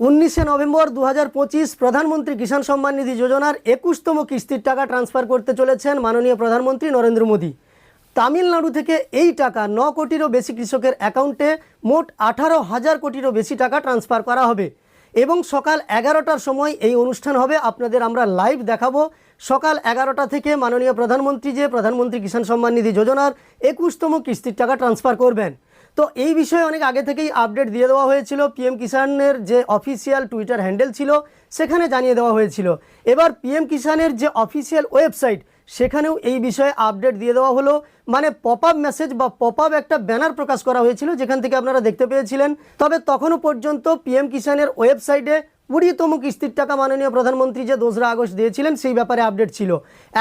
উনিশে নভেম্বর দু হাজার পঁচিশ প্রধানমন্ত্রী কিষাণ সম্মান নিধি যোজনার একুশতম কিস্তির টাকা ট্রান্সফার করতে চলেছেন মাননীয় প্রধানমন্ত্রী নরেন্দ্র মোদী। তামিলনাড়ু থেকে এই টাকা ন কোটিরও বেশি কৃষকের অ্যাকাউন্টে মোট আঠারো হাজার কোটিরও বেশি টাকা ট্রান্সফার করা হবে। এবং সকাল এগারোটার সময় এই অনুষ্ঠান হবে। আপনাদের আমরা লাইভ দেখাবো। সকাল এগারোটা থেকে মাননীয় প্রধানমন্ত্রী যে প্রধানমন্ত্রী কিষাণ সম্মান নিধি যোজনার একুশতম কিস্তির টাকা ট্রান্সফার করবেন। তো এই বিষয়ে অনেক আগে থেকেই আপডেট দিয়ে দেওয়া হয়েছিল। পিএম কিষাণের যে অফিসিয়াল টুইটার হ্যান্ডেল ছিল, সেখানে জানিয়ে দেওয়া হয়েছিল। এবার পিএম কিষাণের যে অফিসিয়াল ওয়েবসাইট, সেখানেও এই বিষয়ে আপডেট দিয়ে দেওয়া হলো। মানে পপ আপ মেসেজ বা পপ আপ একটা ব্যানার প্রকাশ করা হয়েছিল, যেখান থেকে আপনারা দেখতে পেয়েছিলেন। তবে তখনও পর্যন্ত পিএম কিষাণের ওয়েবসাইটে কুড়িতম কিস্তির টাকা মাননীয় প্রধানমন্ত্রী যে দোসরা আগস্ট দিয়েছিলেন, সেই ব্যাপারে আপডেট ছিল।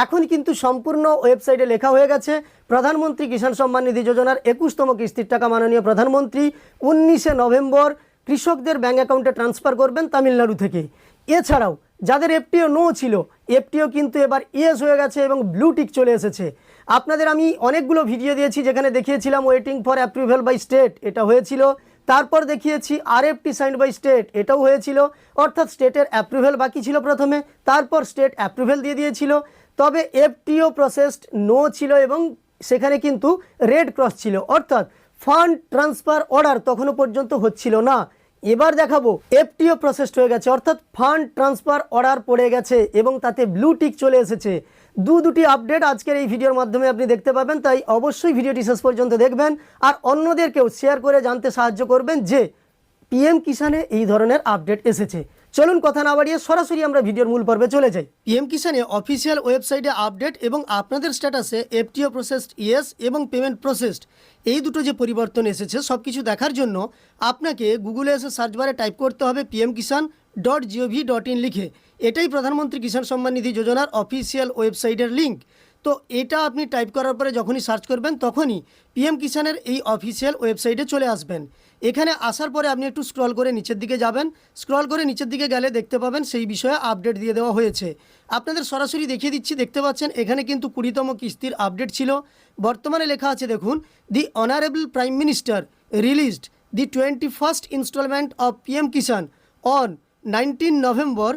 এখন কিন্তু সম্পূর্ণ ওয়েবসাইটে লেখা হয়ে গেছে, প্রধানমন্ত্রী কিষাণ সম্মান নিধি যোজনার একুশতম কিস্তির টাকা মাননীয় প্রধানমন্ত্রী উনিশে নভেম্বর কৃষকদের ব্যাঙ্ক অ্যাকাউন্টে ট্রান্সফার করবেন তামিলনাড়ু থেকে এছাড়াও যাদের এফটিও নো ছিল, এফটিও কিন্তু এবার ইয়েস হয়ে গেছে এবং ব্লু টিক চলে এসেছে। আপনাদের আমি অনেকগুলো ভিডিও দিয়েছি, যেখানে দেখিয়েছিলাম waiting for approval by state এটা হয়েছিল তারপর দেখিয়েছি আরএফটি সাইন্ড বাই স্টেট এটাও হয়েছিল। অর্থাৎ স্টেটের অ্যাপ্রুভেল বাকি ছিল প্রথমে, তারপর স্টেট অ্যাপ্রুভেল দিয়ে দিয়েছিল। তবে এফটিও প্রসেসড নো ছিল এবং সেখানে কিন্তু রেড ক্রস ছিল। অর্থাৎ ফান্ড ট্রান্সফার অর্ডার তখনও পর্যন্ত হচ্ছিল না। এবার দেখাবো এফটিও প্রসেসড হয়ে গেছে, অর্থাৎ ফান্ড ট্রান্সফার অর্ডার পড়ে গেছে এবং তাতে ব্লু টিক চলে এসেছে। দু দুটি আপডেট আজকের এই ভিডিওর মাধ্যমে আপনি দেখতে পাবেন, তাই অবশ্যই ভিডিওটি শেষ পর্যন্ত দেখবেন। আর অন্যদেরকেও শেয়ার করে জানতে সাহায্য করবেন যে পিএম কিষানে এই ধরনের আপডেট এসেছে। চলুন কথা না বাড়িয়ে সরাসরি আমরা ভিডিওর মূল পর্বে চলে যাই। পিএম কিষানে অফিসিয়াল ওয়েবসাইটে আপডেট এবং আপনাদের স্ট্যাটাসে এফটিও প্রসেসড ইয়েস এবং পেমেন্ট প্রসেসড এই দুটো যে পরিবর্তন এসেছে সব কিছু দেখার জন্য আপনাকে গুগলে এসে সার্চ বারে টাইপ করতে হবে PM Kisan dot G O V dot in লিখে। এটাই প্রধানমন্ত্রী কিষাণ সম্মান নিধি যোজনার অফিসিয়াল ওয়েবসাইটের লিঙ্ক তো এটা আপনি টাইপ করার পরে যখনই সার্চ করবেন, তখনই পিএম কিষানের এই অফিসিয়াল ওয়েবসাইটে চলে আসবেন। এখানে আসার পরে আপনি একটু স্ক্রল করে নিচের দিকে যাবেন। স্ক্রল করে নিচের দিকে গেলে দেখতে পাবেন সেই বিষয়ে আপডেট দিয়ে দেওয়া হয়েছে। আপনাদের সরাসরি দেখিয়ে দিচ্ছি, দেখতে পাচ্ছেন এখানে কিন্তু কুড়িতম কিস্তির আপডেট ছিল। বর্তমানে লেখা আছে, দেখুন the honourable prime minister released the twenty first instalment of PM Kisan on nineteen November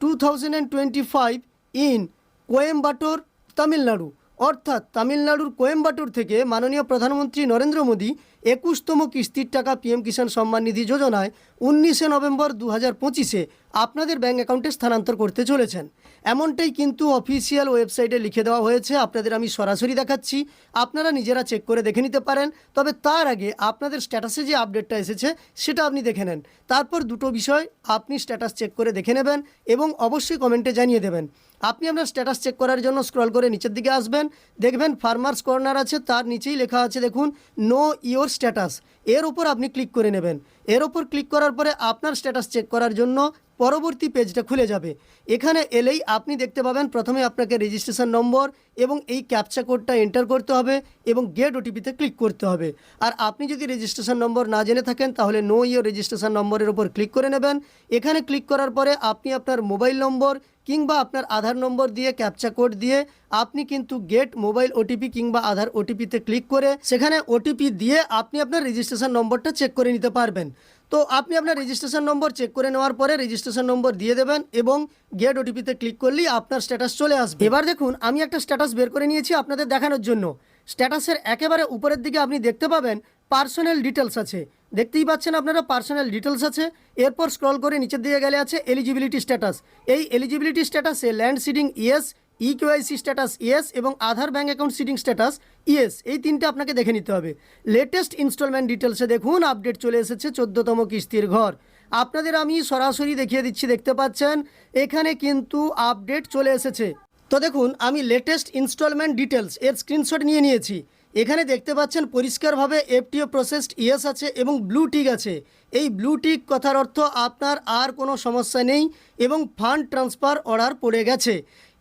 two thousand and twenty five in Coimbatore Tamil Nadu. অর্থাৎ তামিলনাড়ুর কোয়েম্বাটোর থেকে মাননীয় প্রধানমন্ত্রী নরেন্দ্র মোদী একুশতম কিস্তির টাকা পিএম কিষাণ সম্মান নিধি যোজনায় উনিশে নভেম্বর দু হাজার পঁচিশে আপনাদের ব্যাঙ্ক অ্যাকাউন্টে স্থানান্তর করতে চলেছেন। এমনটাই কিন্তু অফিসিয়াল ওয়েবসাইটে লিখে দেওয়া হয়েছে। আপনাদের আমি সরাসরি দেখাচ্ছি। আপনারা নিজেরা চেক করে দেখে নিতে পারেন। তবে তার আগে আপনাদের স্ট্যাটাসে যে আপডেটটা এসেছে সেটা আপনি দেখে নেন। তারপর দুটো বিষয় আপনি স্ট্যাটাস চেক করে দেখে নেবেন এবং অবশ্যই কমেন্টে জানিয়ে দেবেন। আপনি আপনার স্ট্যাটাস চেক করার জন্য স্ক্রল করে নিচের দিকে আসবেন। দেখবেন ফার্মার্স কর্নার আছে, তার নিচেই লেখা আছে, দেখুন নো ইওর স্ট্যাটাস এর ওপর আপনি ক্লিক করে নেবেন। এর ওপর ক্লিক করার পরে আপনার স্ট্যাটাস চেক করার জন্য পরবর্তী পেজটা খুলে যাবে। এখানে এলেই আপনি দেখতে পাবেন প্রথমে আপনাকে রেজিস্ট্রেশন নম্বর এবং এই ক্যাপচা কোডটা এন্টার করতে হবে এবং গেট ওটিপিতে ক্লিক করতে হবে। আর আপনি যদি রেজিস্ট্রেশন নম্বর না জেনে থাকেন, তাহলে নো ইও রেজিস্ট্রেশন নম্বরের ওপর ক্লিক করে নেবেন। এখানে ক্লিক করার পরে আপনি আপনার মোবাইল নম্বর কিংবা আপনার আধার নম্বর দিয়ে ক্যাপচা কোড দিয়ে আপনি কিন্তু গেট মোবাইল ওটিপি কিংবা আধার ওটিপিতে ক্লিক করে সেখানে ওটিপি দিয়ে আপনি আপনার রেজিস্ট্রেশন নম্বরটা চেক করে নিতে পারবেন। তো আপনি আপনার রেজিস্ট্রেশন নম্বর চেক করে নেওয়ার পরে রেজিস্ট্রেশন নম্বর দিয়ে দেবেন এবং গেট ওটিপিতে ক্লিক করলেই আপনার স্ট্যাটাস চলে আসবে। এবার দেখুন, আমি একটা স্ট্যাটাস বের করে নিয়েছি আপনাদের দেখানোর জন্য। স্ট্যাটাসের একেবারে উপরের দিকে আপনি দেখতে পাবেন পার্সোনাল ডিটেলস আছে। দেখতেই পাচ্ছেন আপনারা পার্সোনাল ডিটেলস আছে। এরপর স্ক্রল করে নিচের দিকে গেলে আছে এলিজিবিলিটি স্ট্যাটাস এই এলিজিবিলিটি স্ট্যাটাসে land seeding yes e KYC status yes এবং Aadhaar bank account seeding status yes এই তিনটে আপনাকে দেখে নিতে হবে। লেটেস্ট ইনস্টলমেন্ট ডিটেলসে দেখুন আপডেট চলে এসেছে চোদ্দতম কিস্তির ঘর। আপনাদের আমি সরাসরি দেখিয়ে দিচ্ছি, দেখতে পাচ্ছেন, এখানে কিন্তু আপডেট চলে এসেছে। তো দেখুন, আমি লেটেস্ট ইনস্টলমেন্ট ডিটেলস এর স্ক্রিনশট নিয়ে নিয়েছি। এখানে দেখতে পাচ্ছেন, পরিষ্কারভাবে এফটিও প্রসেসড ইয়েস আছে এবং ব্লু টিক আছে। এই ব্লু টিক কথার অর্থ আপনার আর কোনো সমস্যা নেই এবং ফান্ড ট্রান্সফার অর্ডার পড়ে গেছে।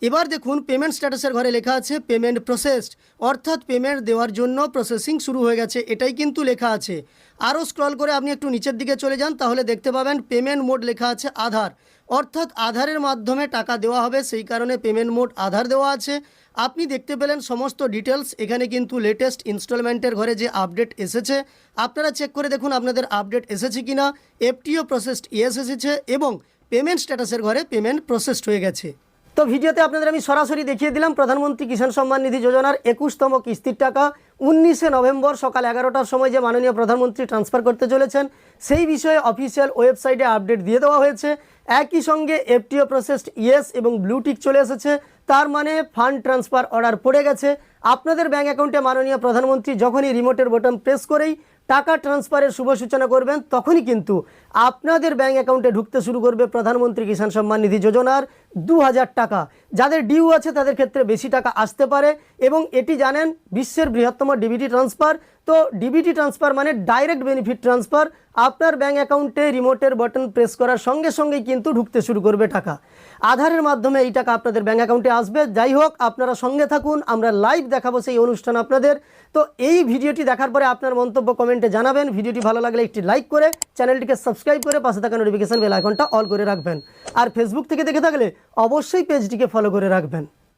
এবার দেখুন পেমেন্ট স্ট্যাটাসের ঘরে লেখা আছে পেমেন্ট প্রসেসড অর্থাৎ পেমেন্ট দেওয়ার জন্য প্রসেসিং শুরু হয়ে গেছে, এটাই কিন্তু লেখা আছে। আরও স্ক্রল করে আপনি একটু নিচের দিকে চলে যান, তাহলে দেখতে পাবেন পেমেন্ট মোড লেখা আছে আধার। অর্থাৎ আধারের মাধ্যমে টাকা দেওয়া হবে, সেই কারণে পেমেন্ট মোড আধার দেওয়া আছে। আপনি দেখতে পেলেন সমস্ত ডিটেলস এখানে কিন্তু লেটেস্ট ইনস্টলমেন্টের ঘরে যে আপডেট এসেছে, আপনারা চেক করে দেখুন আপনাদের আপডেট এসেছে কিনা। এফটিও প্রসেসড ইয়েস এসেছে এবং পেমেন্ট স্ট্যাটাসের ঘরে পেমেন্ট প্রসেসড হয়ে গেছে। তো ভিডিওতে আপনাদের আমি সরাসরি দেখিয়ে দিলাম প্রধানমন্ত্রী কিষাণ সম্মান নিধি যোজনার একুশতম কিস্তির টাকা। উনিশে নভেম্বর সকাল এগারোটার সময় যে মাননীয় প্রধানমন্ত্রী ট্রান্সফার করতে চলেছেন, সেই বিষয়ে অফিসিয়াল ওয়েবসাইটে আপডেট দিয়ে দেওয়া হয়েছে। একই সঙ্গে এফটিও প্রসেসড ইয়েস এবং ব্লুটিক চলে এসেছে। তার মানে ফান্ড ট্রান্সফার অর্ডার পড়ে গেছে। আপনাদের ব্যাঙ্ক অ্যাকাউন্টে মাননীয় প্রধানমন্ত্রী যখনই রিমোটের বটন প্রেস করেই টাকা ট্রান্সফারের শুভ সূচনা করবেন, তখনই কিন্তু আপনাদের ব্যাঙ্ক অ্যাকাউন্টে ঢুকতে শুরু করবে প্রধানমন্ত্রী কিষাণ সম্মান নিধি যোজনার দু হাজার টাকা। যাদের ডিউ আছে তাদের ক্ষেত্রে বেশি টাকা আসতে পারে এবং এটি জানেন বিশ্বের বৃহত্তম ডিবিটি ট্রান্সফার তো ডিবিটি ট্রান্সফার মানে ডাইরেক্ট বেনিফিট ট্রান্সফার আপনার ব্যাঙ্ক অ্যাকাউন্টে রিমোটের বাটন প্রেস করার সঙ্গে সঙ্গেই কিন্তু ঢুকতে শুরু করবে টাকা। আধারের মাধ্যমে এই টাকা আপনাদের ব্যাঙ্ক অ্যাকাউন্টে আসবে। যাই হোক, আপনারা সঙ্গে থাকুন, আমরা লাইভ দেখাবো সেই অনুষ্ঠান আপনাদের। তো এই ভিডিওটি দেখার পরে আপনার মন্তব্য কমেন্টে জানাবেন। ভিডিওটি ভালো লাগলে একটি লাইক করে, চ্যানেলটিকে সাবস্ক্রাইব করে পাশে থাকা নোটিফিকেশন বেল আইকনটা অল করে রাখবেন। আর ফেসবুক থেকে দেখে থাকলে অবশ্যই পেজটিকে ফলো করে রাখবেন।